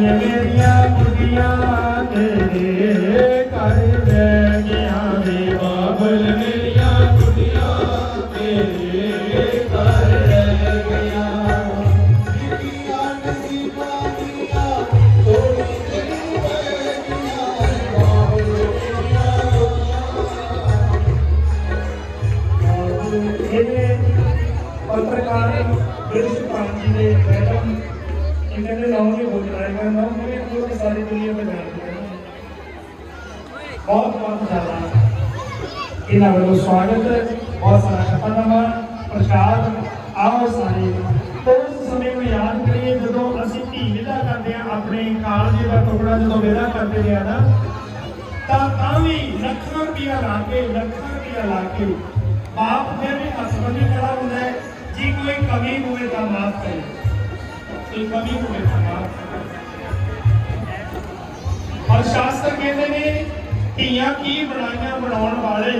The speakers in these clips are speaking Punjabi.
मेरिया गुड़िया तेरी ਪੱਤਰਕਾਰ ਬਿਰਜ ਪਾਣੀ ਦੇ ਮੈਡਮ ਇਹਨਾਂ ਦੇ ਨਾਮ ਨਹੀਂ ਹੋ ਜਾਏਗਾ ਨਾਮ ਮੇਰੇ ਕੋਲ ਸਾਰੀ ਦੁਨੀਆ ਵਿੱਚ ਜਾਣਦੀ ਹੈ ਬਹੁਤ ਬਹੁਤ ਜ਼ਿਆਦਾ ਇਹਨਾਂ ਵੱਲੋਂ ਸਵਾਗਤ ਬਹੁਤ ਸਾਰਾ ਖਤਨਾਮਾ ਪ੍ਰਸ਼ਾਦ, ਆਓ ਸਾਰੇ। ਉਸ ਸਮੇਂ ਨੂੰ ਯਾਦ ਕਰੀਏ ਜਦੋਂ ਅਸੀਂ ਧੀ ਵਿਦਾ ਕਰਦੇ ਆ ਆਪਣੇ ਕਾਲਜੇ ਦਾ ਟੁਕੜਾ ਜਦੋਂ ਵਿਦਾ ਕਰਦੇ ਰਿਹਾ ਨਾ, ਤਾਂ ਤਾਂ ਵੀ ਲੱਖਾਂ ਰੁਪਇਆ ਲਾ ਕੇ, ਲੱਖਾਂ ਰੁਪਇਆ ਲਾ ਕੇ, ਬਾਪ ਫਿਰ ਵੀ ਹਸਬੰਦੀ ਖੜਾ ਹੁੰਦਾ ਹੈ। ਜੀ ਕੋਈ ਕਮੀ ਹੋਵੇ ਤਾਂ ਮਾਫ ਕਰੇ ਕੋਈ ਕਮੀ ਹੋਵੇ ਤਾਂ ਮਾਫ ਕਰੇ ਔਰ ਸ਼ਾਸਤਰ ਧੀਆਂ ਕੀ ਬਣਾਈਆਂ ਬਣਾਉਣ ਵਾਲੇ?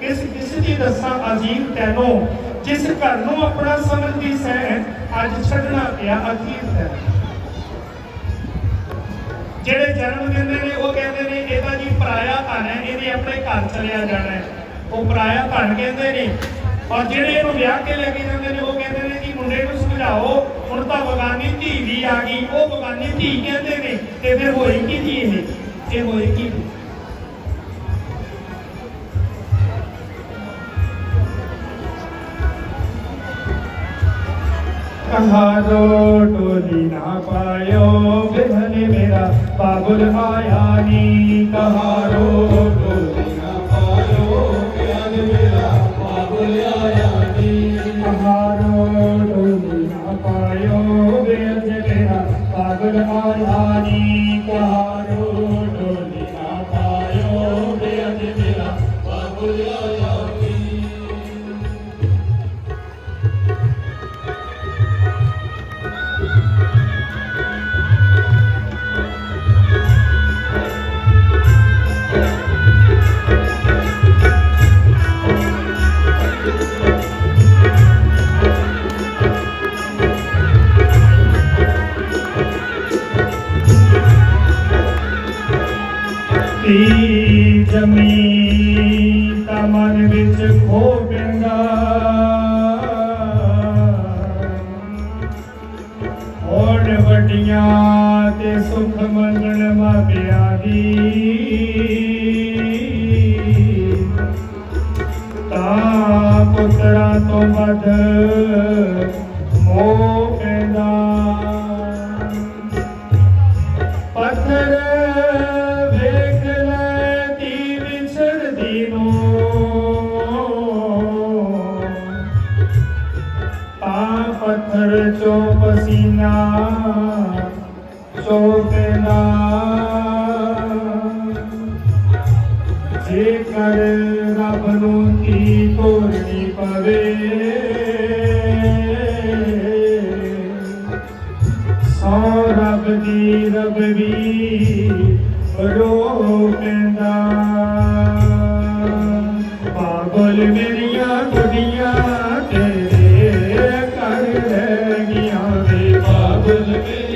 ਕਿਸ ਕਿਸ ਦੀ ਦੱਸਾਂ ਅਜੀਬ ਤੈਨੂੰ? ਜਿਸ ਘਰ ਨੂੰ ਆਪਣਾ ਸਮਝਦੀ ਸੈਂ ਅੱਜ ਛੱਡਣਾ ਪਿਆ ਅਖੀਰ ਹੈ ਜਿਹੜੇ ਜਨਮ ਦਿੰਦੇ ਨੇ, ਉਹ ਕਹਿੰਦੇ ਨੇ, ਇਹਦਾ ਜੀ ਪਰਾਇਆ ਧਨ ਹੈ ਇਹਦੇ ਆਪਣੇ ਘਰ ਚਲਿਆ ਜਾਣਾ ਹੈ। ਉਹ ਪਰਾਇਆ ਧਨ ਕਹਿੰਦੇ ਨੇ। ਔਰ ਜਿਹੜੇ ਇਹਨੂੰ ਵਿਆਹ ਕੇ ਲੈ ਕੇ ਜਾਂਦੇ ਨੇ, ਉਹ ਕਹਿੰਦੇ ਨੇ ਮੁੰਡੇ ਨੂੰ ਸਮਝਾਓ, ਹੁਣ ਤਾਂ ਬਗਾਨੀ ਧੀ ਵੀ ਆ ਗਈ, ਉਹ ਬਗਾਨੀ ਧੀ ਕਹਿੰਦੇ ਨੇ, ਤੇ ਫਿਰ ਹੋਏ ਕੀ ਜੀ ਇਹ? ਇਹ ਹੋਏ ਕੀ? ਕਹਾਰੋ ਟੋਲੀ ਨਾ ਪਾਇਓ ਬਿਹਨ ਮੇਰਾ ਪਾਗਲ ਆਇਆ ਨੀ ਕਹਾ। ना पायो बिधन मेरा बाबुल आया नी कहारो टोली ना पायो बिधन मेरा बाबुल ਤੀ ਜਮੀ ਤਾਂ ਮਨ ਵਿੱਚ ਖੋ ਪੈਂਦਾ ਹੋੜ ਵੱਡੀਆਂ ਤੇ ਸੁਖ ਮੰਗਣ ਮਾਪਿਆਂ ਦੀ ਚੋਂ ਪਸੀਨਾ ਚੋਕਨਾ ਜੇਕਰ ਰੱਬ ਨੂੰ ਕੀ ਤੋੜਨੀ ਪਵੇ, ਸੋ ਰੱਬ ਦੀ ਰਬ ਵੀ ਰੋ ਪੈਂਦਾ। ਪਾਗਲ ਮੇਰੀਆਂ